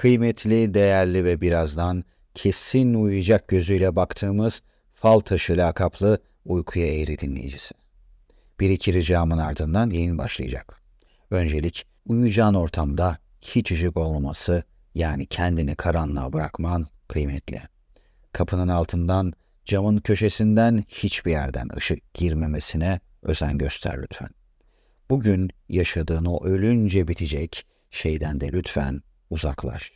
kıymetli, değerli ve birazdan kesin uyuyacak gözüyle baktığımız fal taşı lakaplı uykuya eğri dinleyicisi. Bir iki ricamın ardından yayın başlayacak. Öncelik uyuyacağın ortamda hiç ışık olmaması yani kendini karanlığa bırakman kıymetli. Kapının altından, camın köşesinden hiçbir yerden ışık girmemesine özen göster lütfen. Bugün yaşadığın o ölünce bitecek şeyden de lütfen uzaklaş.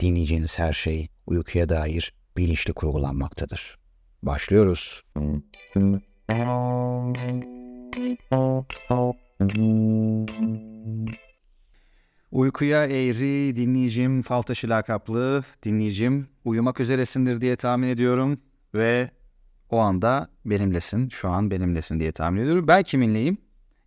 Dinleyeceğiniz her şey uykuya dair bilinçli kurgulanmaktadır. Başlıyoruz. Uykuya eğri dinleyicim, fal taşı lakaplı dinleyicim uyumak üzeresindir diye tahmin ediyorum ve o anda benimlesin, şu an benimlesin diye tahmin ediyorum. Ben kiminleyim?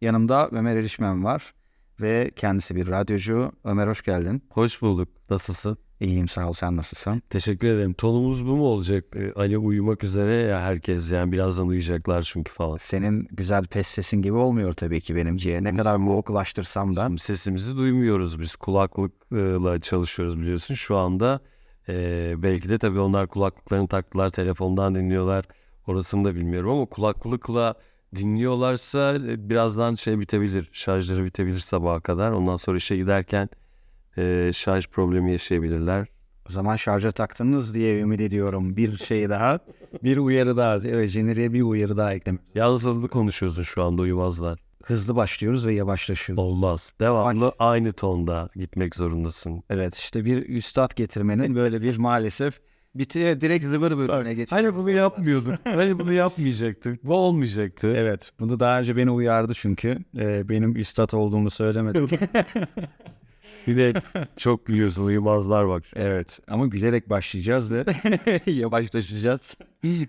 Yanımda Ömer Erişmen var ve kendisi bir radyocu. Ömer hoş geldin. Hoş bulduk. Nasılsın? İyiyim sağ ol sen nasılsın? Teşekkür ederim. Tonumuz bu mu olacak? Ee, Hani uyumak üzere ya herkes yani birazdan uyuyacaklar çünkü falan. Senin güzel pes sesin gibi olmuyor tabii ki benimkiye. Ne kadar boğuklaştırsam da. Şimdi sesimizi duymuyoruz biz. Kulaklıkla çalışıyoruz biliyorsun. Şu anda e, belki de tabii onlar kulaklıklarını taktılar, telefondan dinliyorlar. Orasını da bilmiyorum ama kulaklıkla dinliyorlarsa e, birazdan şey bitebilir. Şarjları bitebilir sabaha kadar. Ondan sonra işe giderken e, şarj problemi yaşayabilirler. O zaman şarja taktınız diye ümit ediyorum. Bir şey daha, bir uyarı daha. Evet, jeneriğe bir uyarı daha eklemek. Yalnız hızlı konuşuyorsun şu anda uyumazlar. Hızlı başlıyoruz ve yavaşlaşıyoruz. Olmaz. Devamlı aynı tonda gitmek zorundasın. Evet işte bir üstad getirmenin böyle bir maalesef bitiye direkt zıvır bölümüne geçiyor. Hani bunu yapmıyorduk. hani bunu yapmayacaktık. Bu olmayacaktı. Evet bunu daha önce beni uyardı çünkü. Ee, benim üstad olduğumu söylemedi. Bir de çok biliyorsun uyumazlar bak. evet ama gülerek başlayacağız ve yavaşlaşacağız.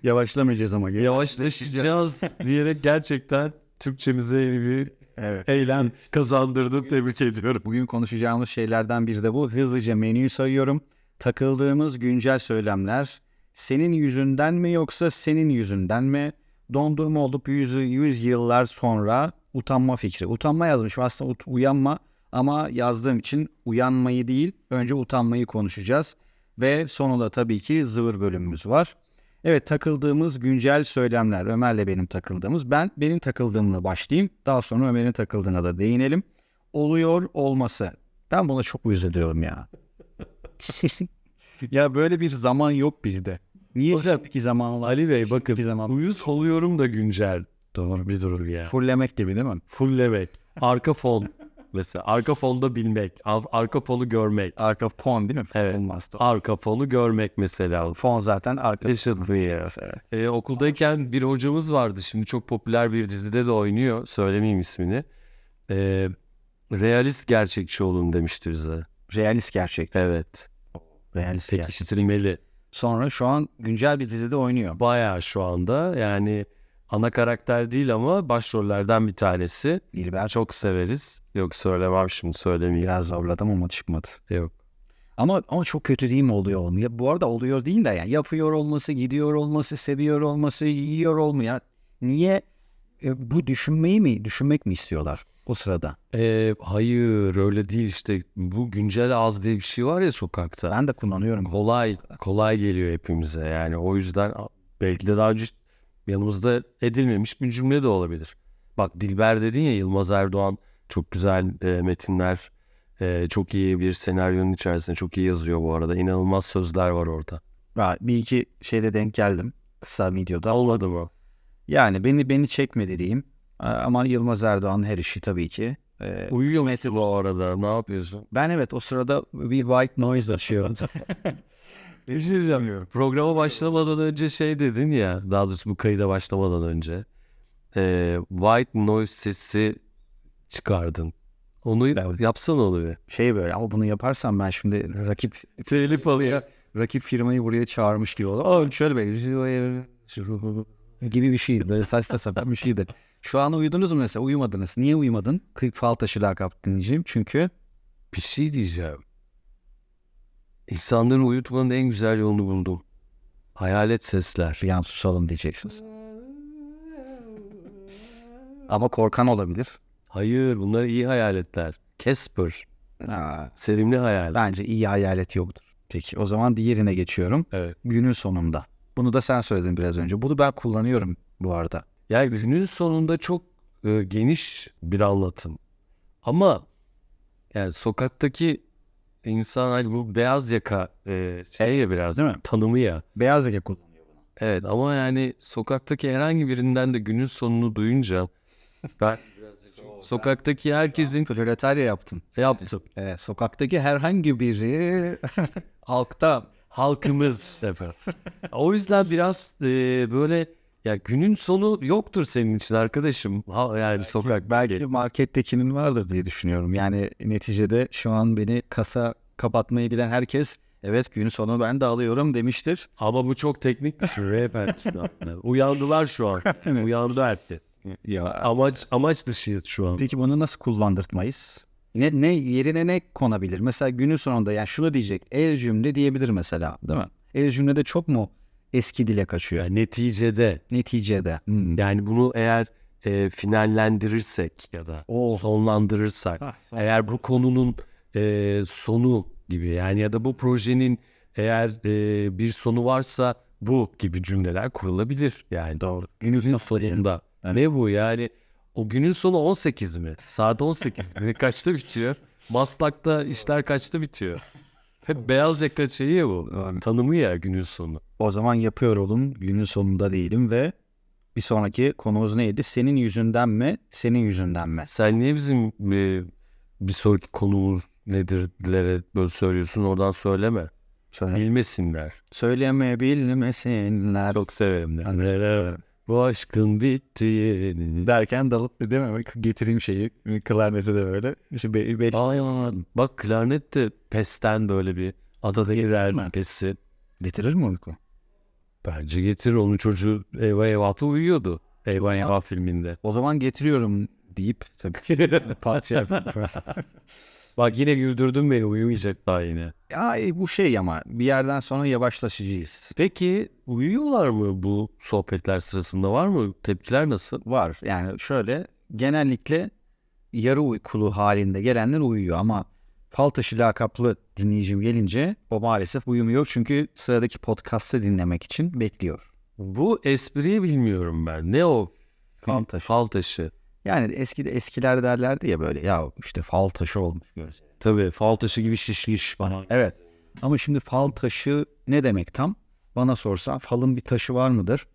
Yavaşlamayacağız ama. Yavaşlaşacağız diyerek gerçekten Türkçemize yeni bir Evet. eylem kazandırdın. Tebrik ediyorum. Bugün konuşacağımız şeylerden biri de bu. Hızlıca menüyü sayıyorum. Takıldığımız güncel söylemler. Senin yüzünden mi yoksa senin yüzünden mi? Dondurma olup yüz, yüz yıllar sonra utanma fikri. Utanma yazmışım aslında ut- uyanma ama yazdığım için uyanmayı değil önce utanmayı konuşacağız. Ve sonunda tabii ki zıvır bölümümüz var. Evet takıldığımız güncel söylemler. Ömer'le benim takıldığımız. Ben benim takıldığımla başlayayım. Daha sonra Ömer'in takıldığına da değinelim. Oluyor olması. Ben buna çok üzülüyorum ya. ya böyle bir zaman yok bizde. Niye şimdiki zamanlar? Ali Bey bakın zaman- uyuz oluyorum da güncel. Doğru. Bir durum ya. Fullemek gibi değil mi? Fulllemek. Arka fon. Mesela arka fonda bilmek. ar- Arka fonu görmek. Arka fon değil mi? Evet. Olmaz. Doğru. Arka fonu görmek mesela. Fon zaten arka. Yaşasın ya. Evet. Ee, okuldayken bir hocamız vardı. Şimdi çok popüler bir dizide de oynuyor. Söylemeyeyim ismini. Ee, realist gerçekçi olun demişti bize. Realist gerçek. Evet. Realist. Pekiştirilmeli. Sonra şu an güncel bir dizide oynuyor. Bayağı şu anda yani ana karakter değil ama başrollerden bir tanesi. Dilber çok Çok severiz. Yok söylemem şimdi söylemeyeyim. biraz zorladım ama çıkmadı. Yok. Ama ama çok kötü değil mi oluyor olmuyor? Bu arada oluyor değil de yani yapıyor olması, gidiyor olması, seviyor olması, yiyor olmuyor. Niye e, bu düşünmeyi mi, düşünmek mi istiyorlar o sırada? Ee, hayır öyle değil işte. Bu güncel ağız diye bir şey var ya sokakta. Ben de kullanıyorum. kolay kolay geliyor hepimize yani o yüzden belki de daha önce yanımızda edilmemiş bir cümle de olabilir. Bak Dilber dedin ya Yılmaz Erdoğan çok güzel e, metinler e, çok iyi bir senaryonun içerisinde çok iyi yazıyor bu arada inanılmaz sözler var orada. Ha, bir iki şeyde denk geldim kısa videoda. Olmadı mı? Yani beni beni çekmedi diyeyim. Ama Yılmaz Erdoğan her işi tabii ki. Ee, Uyuyor musun bu arada ne yapıyorsun? ben evet o sırada bir white noise açıyordum. Bir şey diyeceğim. Programa başlamadan önce şey dedin ya daha doğrusu bu kayıda başlamadan önce e, white noise sesi çıkardın. Onu Evet. yapsana onu bir. şey böyle ama bunu yaparsam ben şimdi rakip Telif alıyor. rakip firmayı buraya çağırmış gibi olur. Şöyle böyle gibi bir şeydi. Böyle saçma sapan bir şeydi. Şu an uyudunuz mu mesela? Uyumadınız. Niye uyumadın? Kırk fal taşı lakap dinleyeceğim. Çünkü Bir şey diyeceğim. İnsanları uyutmanın en güzel yolunu buldum. Hayalet sesler. bir an susalım diyeceksiniz. Ama korkan olabilir. Hayır bunlar iyi hayaletler. Casper. Aa, Sevimli hayal. bence iyi hayalet yoktur. Peki o zaman diğerine geçiyorum. Evet. Günün sonunda. Bunu da sen söyledin biraz önce. Bunu ben kullanıyorum bu arada. Yani günün sonunda çok e, geniş bir anlatım. Ama yani sokaktaki insan hani bu beyaz yaka e, şey ya biraz Değil mi? tanımı ya. Beyaz yaka kullanıyor bunu. Evet ama yani sokaktaki herhangi birinden de günün sonunu duyunca ben sokaktaki herkesin Proletarya yaptın. yaptım. Evet, sokaktaki herhangi biri halkta Halkımız. O yüzden biraz e, böyle ya günün sonu yoktur senin için arkadaşım. Ha, yani sokak belki markettekinin vardır diye düşünüyorum. Yani neticede şu an beni kasa kapatmayı bilen herkes evet günün sonu ben de alıyorum demiştir. Ama bu çok teknik bir şey. Uyandılar şu an. Uyandı herkes. Ya Amaç amaç dışıyız şu an. Peki bunu nasıl kullandırtmayız? Ne, ne yerine ne konabilir? Mesela günün sonunda yani şunu diyecek. El cümle diyebilir mesela değil mi? El cümlede çok mu eski dile kaçıyor? Yani neticede Neticede. Hmm. yani bunu eğer e, finallendirirsek ya da Oo. sonlandırırsak Ah, eğer bu konunun e, sonu gibi yani ya da bu projenin eğer e, bir sonu varsa bu gibi cümleler kurulabilir yani. Doğru. Günün sonunda. Evet. Ne bu yani? O günün sonu 18 mi? Saat 18 mi? Kaçta bitiyor? Maslak'ta işler kaçta bitiyor? Hep beyaz yaka şeyi ya bu. Tanımı ya günün sonu. O zaman yapıyor olun. Günün sonunda değilim ve bir sonraki konumuz neydi? Senin yüzünden mi? Senin yüzünden mi? Sen niye bizim e, bir sonraki konumuz nedir dilere böyle söylüyorsun? Oradan söyleme. Söyle. Bilmesinler. Söylemeyebilmesinler. Çok severim de. Bu aşkın bittiğini. Derken dalıp değil mi? Getireyim şeyi. Klarnete de böyle. İşte be, be, Ay aman. Bak klarnet de pesten böyle bir adada girer mi? pesi. Getirir mi uyku? Bence getir onun çocuğu Eyvah Eyvah'ta uyuyordu. Eyvah Eyvah filminde. O zaman getiriyorum deyip tabii parça Bak yine güldürdün beni uyumayacak daha yine. Ya bu şey ama bir yerden sonra yavaşlaşacağız. Peki uyuyorlar mı bu sohbetler sırasında var mı? Tepkiler nasıl? Var yani şöyle genellikle yarı uykulu halinde gelenler uyuyor ama fal taşı lakaplı dinleyicim gelince o maalesef uyumuyor çünkü sıradaki podcast'ı dinlemek için bekliyor. Bu espriyi bilmiyorum ben. Ne o? Fal taşı. Yani eski eskiler derlerdi ya böyle ya işte fal taşı olmuş gözleri. Tabii fal taşı gibi şişmiş falan. Evet. Ama şimdi fal taşı ne demek tam? Bana sorsan falın bir taşı var mıdır?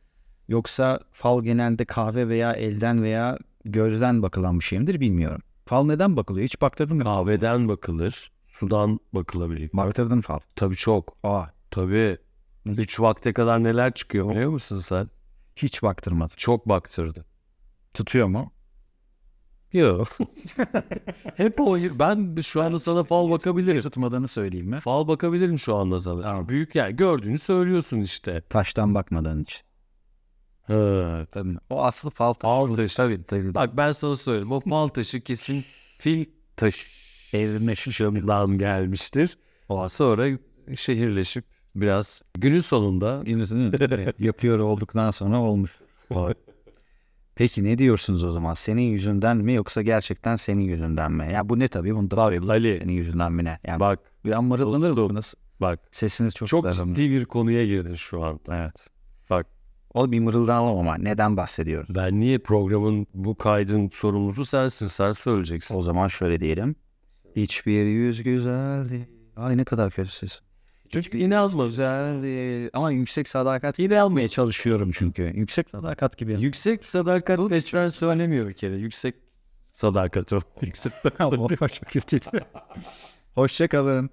Yoksa fal genelde kahve veya elden veya gözden bakılan bir şey midir bilmiyorum. Fal neden bakılıyor? Hiç baktırdın mı? Kahveden bakılır. Sudan bakılabilir. Baktırdın fal. Tabii çok. Aa, Tabii. Üç vakte kadar neler çıkıyor biliyor musun sen? hiç baktırmadım. Çok baktırdı. Tutuyor mu? Yok. Hep o. Ben şu anda sana fal bakabilirim. Tutmadığını söyleyeyim mi? Fal bakabilirim şu anda sana. Tamam. Büyük yani gördüğünü söylüyorsun işte. Taştan bakmadığın için. Ha. Tabii. O asıl fal taşı. Fal taşı. Tabii tabii. Bak ben sana söyleyeyim. O fal taşı kesin fil taşından gelmiştir. O sonra şehirleşip biraz günün sonunda yapıyor olduktan sonra olmuş. Peki ne diyorsunuz o zaman? Senin yüzünden mi yoksa gerçekten senin yüzünden mi? Ya bu ne tabii bunu da söyleyeyim. Ali Senin yüzünden mi ne? Yani bak bir an mırıldanır Dostum. mısınız? bak Sesiniz çok, çok ama. ciddi bir konuya girdin şu an. Evet. Bak O bir mırıldanalım ama neden bahsediyoruz? ben niye programın bu kaydın sorumlusu sensin sen söyleyeceksin. O zaman şöyle diyelim. Hiçbir yüz güzel değil. Ay ne kadar kötü ses. Çünkü inanma. Güzel değil. Ama yüksek sadakat Yine almaya çalışıyorum çünkü. Yüksek sadakat gibi. Yüksek sadakat peşmen söylemiyor bir kere. Yüksek sadakat o. Yüksek O çok kötüydü. Hoşça kalın.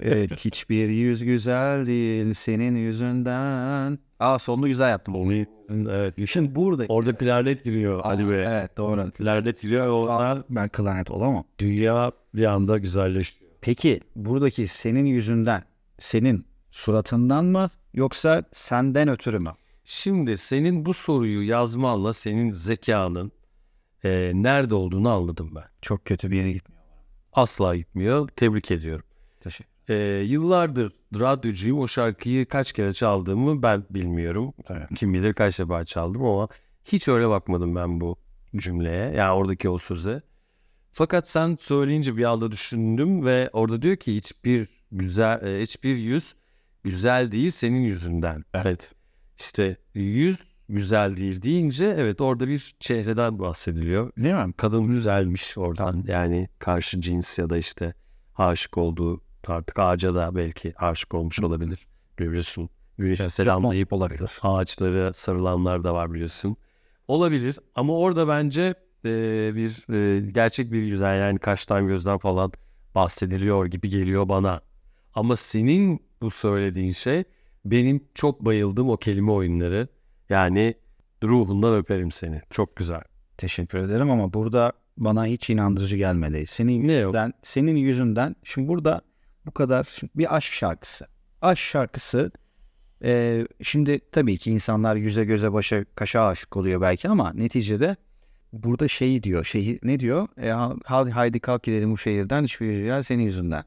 Evet, hiçbir yüz güzel değil senin yüzünden. Aa sonunu güzel yaptım. Onu, evet. Şimdi burada. Orada klarnet giriyor Ali Bey. Evet doğru. Klarnet giriyor ve ona Ben klarnet olamam. dünya bir anda güzelleşiyor. Peki buradaki senin yüzünden, senin suratından mı yoksa senden ötürü mü? Şimdi senin bu soruyu yazmanla senin zekanın e, nerede olduğunu anladım ben. Çok kötü bir yere gitmiyor. Asla gitmiyor. Tebrik ediyorum. Teşekkür E, yıllardır radyocuyum. O şarkıyı kaç kere çaldığımı ben bilmiyorum. ederim. Kim bilir kaç defa çaldım ama hiç öyle bakmadım ben bu cümleye. Yani oradaki o söze. Fakat sen söyleyince bir anda düşündüm ve orada diyor ki hiçbir güzel e, hiçbir yüz güzel değil senin yüzünden. Evet. İşte yüz güzel değil deyince evet orada bir çehreden bahsediliyor. Değil mi? Kadın güzelmiş oradan yani karşı cins ya da işte aşık olduğu artık ağaca da belki aşık olmuş olabilir. Görüyorsun. Güneşi selamlayıp olabilir. ağaçlara sarılanlar da var biliyorsun. Olabilir ama orada bence e, bir e, gerçek bir güzel yani kaştan gözden falan bahsediliyor gibi geliyor bana. Ama senin bu söylediğin şey benim çok bayıldığım o kelime oyunları. Yani ruhundan öperim seni. Çok güzel. Teşekkür ederim ama burada bana hiç inandırıcı gelmedi. Senin Ne yok? yüzünden, senin yüzünden şimdi burada bu kadar şimdi bir aşk şarkısı. Aşk şarkısı e, şimdi tabii ki insanlar yüze göze başa kaşa aşık oluyor belki ama neticede burada şeyi diyor. Şeyi ne diyor? E, haydi kalk gidelim bu şehirden hiçbir yer senin yüzünden.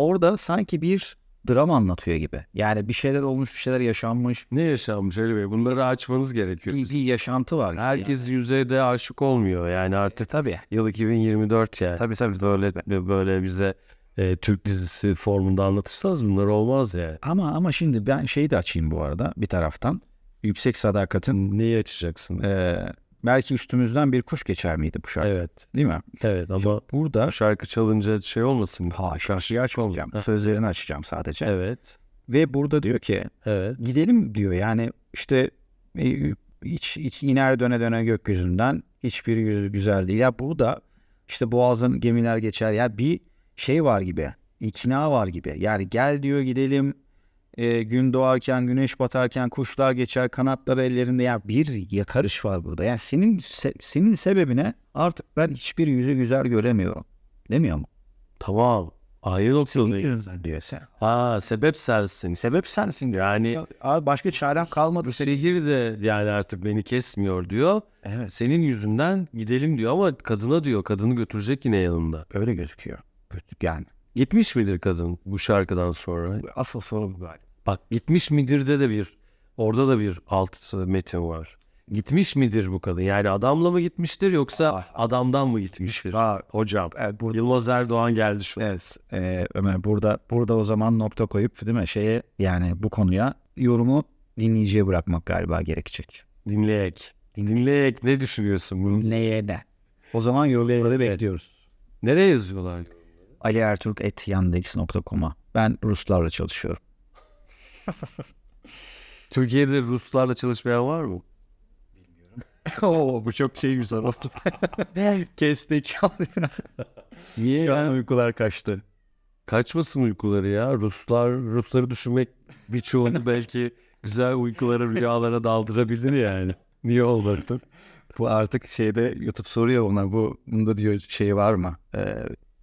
Orada sanki bir dram anlatıyor gibi. Yani bir şeyler olmuş, bir şeyler yaşanmış. Ne yaşanmış Ali Bey? Bunları açmanız gerekiyor. Bir, bir yaşantı var. Herkes yüzeyde aşık olmuyor yani artık tabii. Yıl 2024 yani. Tabii, tabii. Siz böyle böyle bize e, Türk dizisi formunda anlatırsanız bunlar olmaz yani. Ama ama şimdi ben şeyi de açayım bu arada bir taraftan. Yüksek sadakatin Neyi açacaksın? eee, belki üstümüzden bir kuş geçer miydi bu şarkı? evet. Değil mi? Evet ama Burada bu şarkı çalınca şey olmasın ha şarkıyı açmayacağım. Sözlerini açacağım sadece. Evet. Ve burada diyor ki Evet. gidelim diyor. Yani işte e, hiç, hiç iner döne döne gökyüzünden hiçbir yüzü güzel değil. Ya burada işte boğazın gemiler geçer. Ya bir şey var gibi. ikna var gibi. Yani gel diyor gidelim. E, gün doğarken, güneş batarken kuşlar geçer, kanatları ellerinde. Ya bir yakarış var burada. Yani senin se- senin sebebine artık ben hiçbir yüzü güzel göremiyorum. Demiyor mu? Tamam. Ayrı noktadayız. diyor sen. Ha sebep sensin. Sebep sensin diyor. Yani Abi başka çarem kalmadı. şehir de yani artık beni kesmiyor diyor. Evet. Senin yüzünden gidelim diyor ama kadına diyor. Kadını götürecek yine yanında. Öyle gözüküyor. Kötü yani. Gitmiş midir kadın bu şarkıdan sonra? Asıl soru bu galiba. Bak gitmiş midir de bir orada da bir alt metin var. Gitmiş midir bu kadın? Yani adamla mı gitmiştir yoksa Ah. adamdan mı gitmiştir? Aa, Hocam. evet, burada, Yılmaz Erdoğan geldi şu an. evet, e, Ömer burada burada o zaman nokta koyup değil mi şeye yani bu konuya yorumu dinleyiciye bırakmak galiba gerekecek. Dinleyek. Dinleyek ne düşünüyorsun? Bunu? Neye ne? O zaman yorumları bekliyoruz. Nereye yazıyorlar? alierturk.yandex.com'a Ben Ruslarla çalışıyorum. Türkiye'de Ruslarla çalışmayan var mı? Oo bu çok şey bir soru. Kestik. Niye Şu an uykular kaçtı. Kaçmasın uykuları ya? Ruslar Rusları düşünmek birçoğunu belki güzel uykulara, rüyalara daldırabilir yani. Niye olmasın? Bu artık şeyde YouTube soruyor ona bu bunda diyor şey var mı? Ee,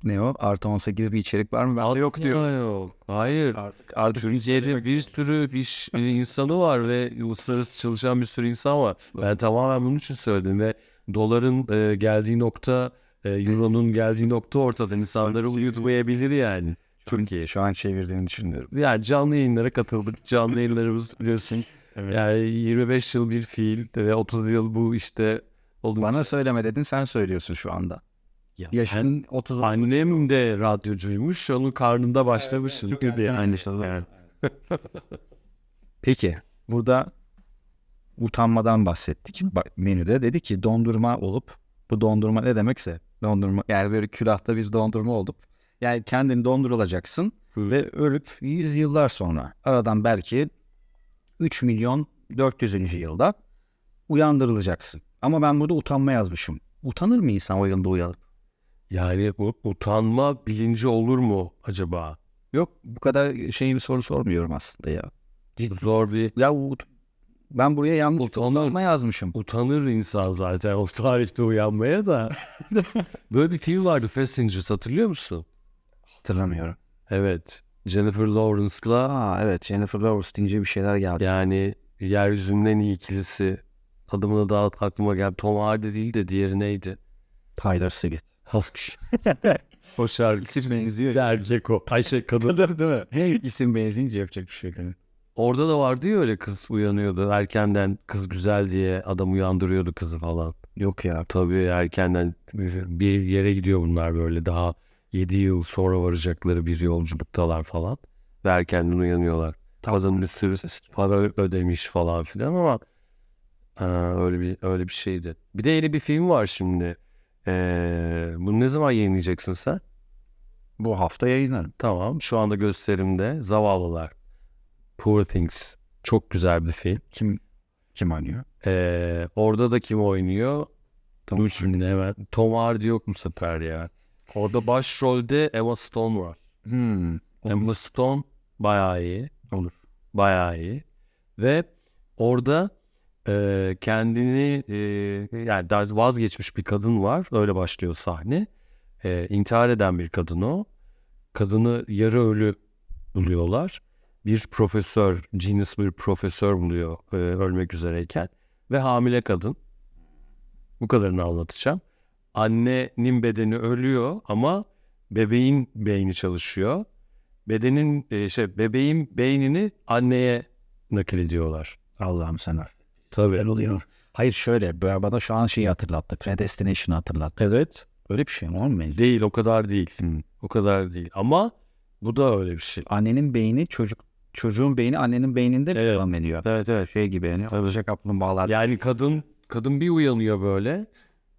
ne o? Artı 18 bir içerik var mı? Bende yok diyor. Yok. Hayır. Artık artık Türkiye'de bir sürü iş e, insanı var ve uluslararası çalışan bir sürü insan var. Ben tamamen bunun için söyledim ve doların e, geldiği nokta, e, euronun geldiği nokta ortada. İnsanları uyutmayabilir yani. Türkiye. şu an çevirdiğini düşünüyorum. Yani canlı yayınlara katıldık. Canlı yayınlarımız biliyorsun. Yani 25 yıl bir fiil ve 30 yıl bu işte oldu. Bana söyleme dedin sen söylüyorsun şu anda. Ya Yaşın 30 Annem de radyocuymuş. Onun karnında çok erken yani. başladı. Yani. Peki burada utanmadan bahsettik. Bak, menüde dedi ki dondurma olup bu dondurma ne demekse dondurma yani böyle külahta bir dondurma olup yani kendini dondurulacaksın ve ölüp 100 yıllar sonra aradan belki 3 milyon 400. yılda uyandırılacaksın. Ama ben burada utanma yazmışım. Utanır mı insan o yılda uyanıp? Yani bu utanma bilinci olur mu acaba? Yok bu kadar şey bir soru sormuyorum aslında ya. Zor bir Ya ut- ben buraya yanlış Utanır. utanma yazmışım. utanır insan zaten o tarihte uyanmaya da. Böyle bir film vardı Passengers hatırlıyor musun? Hatırlamıyorum. Evet. Jennifer Lawrence'la Aa evet Jennifer Lawrence deyince bir şeyler geldi. yani yeryüzünün en iyi ikilisi adımını da aklıma geldi. Tom Hardy değil de diğeri neydi? Tyler Swift. o şarkı. İsim benziyor. Bir erkek o. Ayşe kadın. Kadar değil mi? Hey, isim benzeyince yapacak bir şey yok. Orada da vardı ya öyle kız uyanıyordu. Erkenden kız güzel diye adam uyandırıyordu kızı falan. Yok ya. Tabii erkenden bir yere gidiyor bunlar böyle daha 7 yıl sonra varacakları bir yolculuktalar falan. Ve erkenden uyanıyorlar. Kadın bir sürü para ödemiş falan filan ama e, öyle bir öyle bir şeydi. Bir de yeni bir film var şimdi. E, bunu ne zaman yayınlayacaksın sen? Bu hafta yayınlarım. Tamam. Şu anda gösterimde Zavallılar. Poor Things. Çok güzel bir film. Kim kim oynuyor? Ee, orada da kim oynuyor? Tom Dur şimdi hemen. Tom Hardy yok bu sefer ya. Orada başrolde Emma Stone var. Hmm. Emma Stone bayağı iyi. Olur. Bayağı iyi. Ve orada kendini e, yani vazgeçmiş bir kadın var. Öyle başlıyor sahne. E, intihar eden bir kadın o. Kadını yarı ölü buluyorlar. Bir profesör, genius bir profesör buluyor e, ölmek üzereyken. Ve hamile kadın. Bu kadarını anlatacağım. Annenin bedeni ölüyor ama bebeğin beyni çalışıyor. Bedenin e, şey bebeğin beynini anneye nakil ediyorlar. Allah'ım affet. Tabii. oluyor. Hayır şöyle bana şu an şeyi hatırlattı. Predestination'ı hatırlattı. Evet. Öyle bir şey mi olmuyor? Değil o kadar değil. Hmm. O kadar değil. Ama bu da öyle bir şey. Annenin beyni çocuk çocuğun beyni annenin beyninde Evet. devam ediyor. Evet evet. Şey gibi yani. Alacak kaplumbağalar. Yani kadın kadın bir uyanıyor böyle.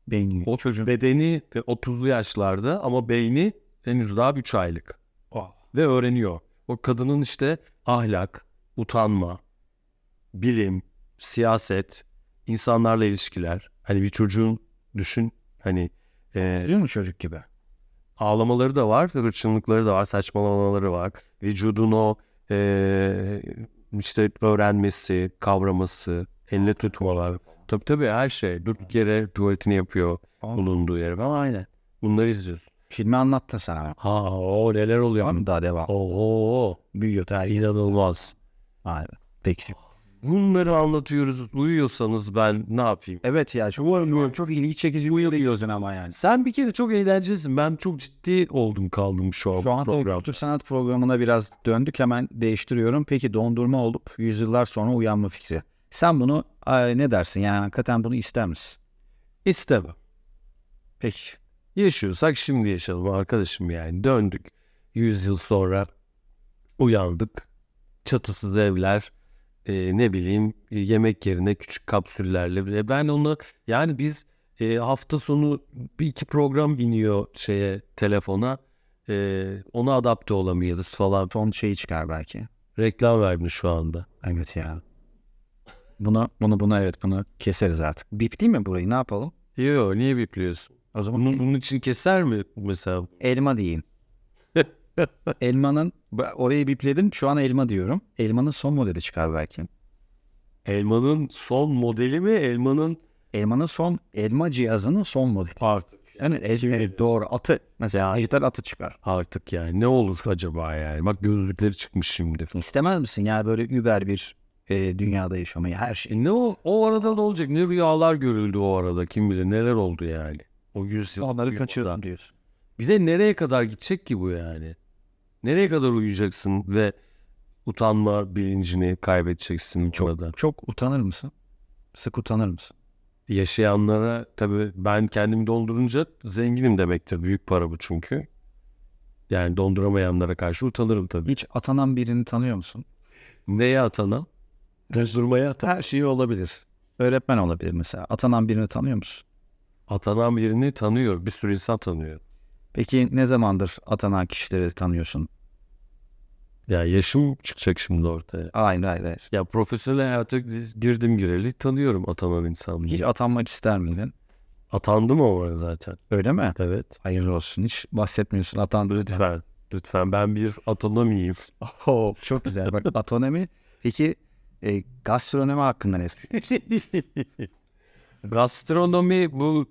Beyni. O çocuğun bedeni de 30'lu yaşlarda ama beyni henüz daha 3 aylık. Ve öğreniyor. O kadının işte ahlak, utanma, bilim, siyaset, insanlarla ilişkiler. Hani bir çocuğun düşün hani e, Biliyor musun çocuk gibi? ağlamaları da var, hırçınlıkları da var, saçmalamaları var. Vücudun o e, işte öğrenmesi, kavraması, eline tutmalar. Tabii tabii her şey. Durduk yere tuvaletini yapıyor bulunduğu yere. Ama aynen. Bunları izliyorsun. Filmi anlattın sana. Ha o neler oluyor. Var mı daha devam? Oo, Büyüyor tarih. inanılmaz. Aynen. Peki. Bunları anlatıyoruz. Uyuyorsanız ben ne yapayım? Evet ya çok, çok ilgi çekici uyuyorsun ama yani. Sen bir kere çok eğlencelisin. Ben çok ciddi oldum kaldım şu an. Şu an o program. kültür sanat programına biraz döndük hemen değiştiriyorum. Peki dondurma olup yüzyıllar sonra uyanma fikri. Sen bunu ay, ne dersin yani hakikaten bunu ister misin? İstemem. Peki. Yaşıyorsak şimdi yaşayalım arkadaşım yani. Döndük. 100 yıl sonra uyandık. Çatısız evler, e, ne bileyim yemek yerine küçük kapsüllerle. Ben onu yani biz e, hafta sonu bir iki program iniyor şeye telefona. E, ona adapte olamıyoruz falan. Son şeyi çıkar belki. Reklam vermiş şu anda. Evet ya. Bunu bunu bunu evet bunu keseriz artık. Bip değil mi burayı ne yapalım? Yo niye bipliyorsun? O zaman Bunun, bunun için keser mi mesela? elma diyeyim. Elmanın orayı bipledim şu an elma diyorum. Elmanın son modeli çıkar belki. Elmanın son modeli mi? Elmanın Elmanın son elma cihazının son modeli. artık. Yani el, doğru atı mesela dijital atı çıkar. Artık yani ne olur acaba yani? Bak gözlükleri çıkmış şimdi. İstemez misin yani böyle über bir e, dünyada yaşamayı her şey. E ne o, o arada ne olacak? Ne rüyalar görüldü o arada kim bilir neler oldu yani. O yüz yıl. Onları kaçırdım diyorsun. Bir de nereye kadar gidecek ki bu yani? Nereye kadar uyuyacaksın ve utanma bilincini kaybedeceksin Çok orada. çok utanır mısın? Sık utanır mısın? Yaşayanlara tabii ben kendimi dondurunca zenginim demektir. Büyük para bu çünkü. Yani donduramayanlara karşı utanırım tabii. Hiç atanan birini tanıyor musun? Neye atana? Dondurmaya atan. Her şeyi olabilir. Öğretmen olabilir mesela. Atanan birini tanıyor musun? Atanan birini tanıyor. Bir sürü insan tanıyor. Peki ne zamandır atanan kişileri tanıyorsun? Ya yaşım çıkacak şimdi ortaya. Hayır hayır hayır. Ya profesyonel hayata girdim gireli tanıyorum atanan Hiç insanları. atanmak ister miydin? Atandım ama zaten. Öyle mi? Evet. Hayırlı olsun. Hiç bahsetmiyorsun atandığından. Lütfen. Lütfen ben bir otonomiyim. Oh, çok güzel. Bak atonomi. Peki e, gastronomi hakkında ne? Gastronomi bu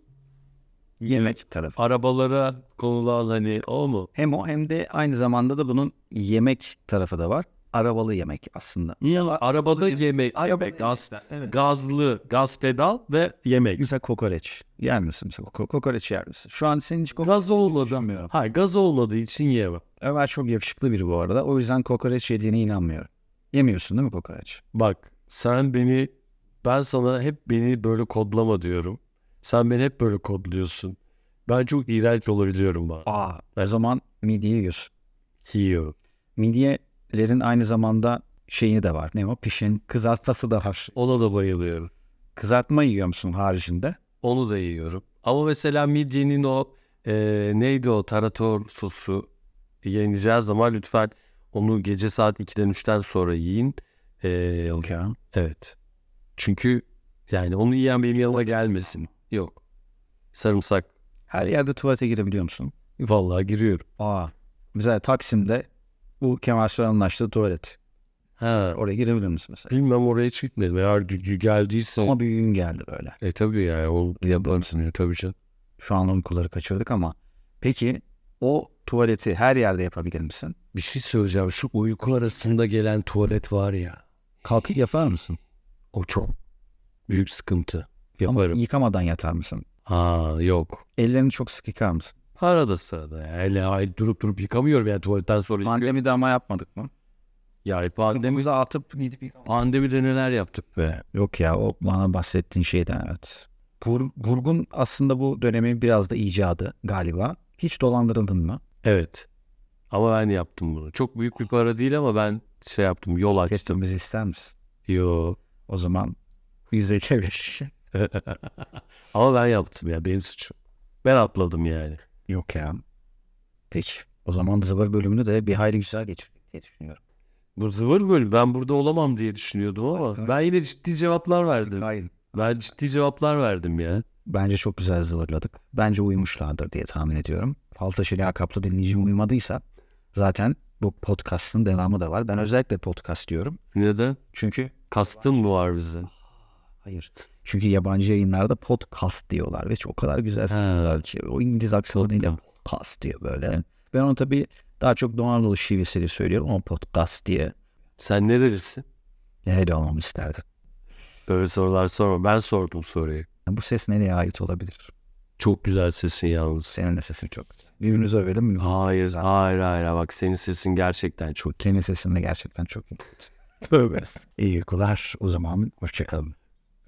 Yemek tarafı. arabalara konulan hani o mu? Hem o hem de aynı zamanda da bunun yemek tarafı da var. Arabalı yemek aslında. Arabada yemek, Arabada yemek, gaz, Evet. gazlı, gaz pedal ve yemek. Mesela kokoreç. Yer misin mesela? Ko- kokoreç yer misin? Şu an senin hiç kokoreç Gaz düşünmüyorum. Hayır gaz olmadığı için yiyemem. Ömer çok yakışıklı biri bu arada. O yüzden kokoreç yediğine inanmıyorum. Yemiyorsun değil mi kokoreç? Bak sen beni ben sana hep beni böyle kodlama diyorum. Sen beni hep böyle kodluyorsun. Ben çok iğrenç olabiliyorum bazen. Aa, o zaman midye yiyorsun. Yiyorum. Midyelerin aynı zamanda şeyini de var. Ne o? Pişin kızartması da var. Ona da bayılıyorum. Kızartma yiyor musun haricinde? Onu da yiyorum. Ama mesela midyenin o e, neydi o tarator sosu yeneceği zaman lütfen onu gece saat 2'den 3'ten sonra yiyin. E, ya. Evet. Çünkü yani onu yiyen benim yanıma gelmesin. Yok. Sarımsak. Her yerde tuvalete girebiliyor musun? Vallahi giriyorum. Aa. Mesela Taksim'de bu Kemal Sunal'ın açtığı tuvalet. Ha. Oraya girebilir misin mesela? Bilmem oraya hiç gitmedim. Eğer geldiyse. Ama bir gün geldi böyle. E tabii yani. O yaparsın ya tabii canım. Şu an uykuları kaçırdık ama. Peki o tuvaleti her yerde yapabilir misin? Bir şey söyleyeceğim. Şu uyku arasında gelen tuvalet var ya. Kalkıp yapar mısın? O çok büyük sıkıntı. Ama Yaparım. yıkamadan yatar mısın? Ha yok. Ellerini çok sık yıkar mısın? Arada sırada ya. Hele ay durup durup yıkamıyorum yani tuvaletten sonra. Pandemide ama yapmadık mı? Yani pandemi, Kıdemimize atıp gidip yıkamadık. pandemide neler yaptık be. Yok ya o bana bahsettiğin şeyden evet. Bur- Burgun aslında bu dönemin biraz da icadı galiba. Hiç dolandırıldın mı? Evet. Ama ben yaptım bunu. Çok büyük bir para değil ama ben şey yaptım. Yol açtım. Kestirmemizi ister misin? Yo. O zaman yüzde çevir. ama ben yaptım ya. Benim suçum. Ben atladım yani. Yok ya. Peki. O zaman zıvır bölümünü de bir hayli güzel geçirdik diye düşünüyorum. Bu zıvır bölüm. Ben burada olamam diye düşünüyordum ama Harika. ben yine ciddi cevaplar verdim. Hayır. Ben ciddi cevaplar verdim ya. Bence çok güzel zıvırladık. Bence uyumuşlardır diye tahmin ediyorum. Faltaşı lakaplı dinleyicim uyumadıysa zaten bu podcast'ın devamı da var. Ben özellikle podcast diyorum. Neden? Çünkü Kastın mı var bize? hayır. Çünkü yabancı yayınlarda podcast diyorlar ve çok o kadar güzel diyorlar ki o İngiliz aksanıyla podcast diyor böyle. Ben onu tabii daha çok Doğu Anadolu şivesiyle söylüyorum ama podcast diye Sen nerelisin? nerede olmamı isterdim. Böyle sorular sorma. Ben sordum soruyu. Bu ses nereye ait olabilir? Çok güzel sesin yalnız. Senin de sesin çok güzel. Birbirimizi övelim mi? Hayır, Güzel. hayır, hayır. Bak senin sesin gerçekten çok Senin sesin de gerçekten çok. Tövbe. İyi uykular. O zaman hoşçakalın.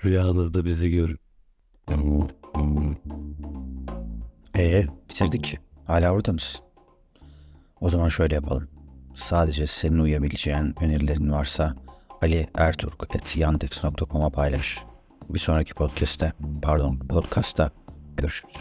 Rüyanızda bizi görün. Ee, bitirdik. Hala orada mısın? O zaman şöyle yapalım. Sadece senin uyabileceğin önerilerin varsa Ali Erturk et yandex.com'a paylaş. Bir sonraki podcast'te, pardon podcast'ta görüşürüz.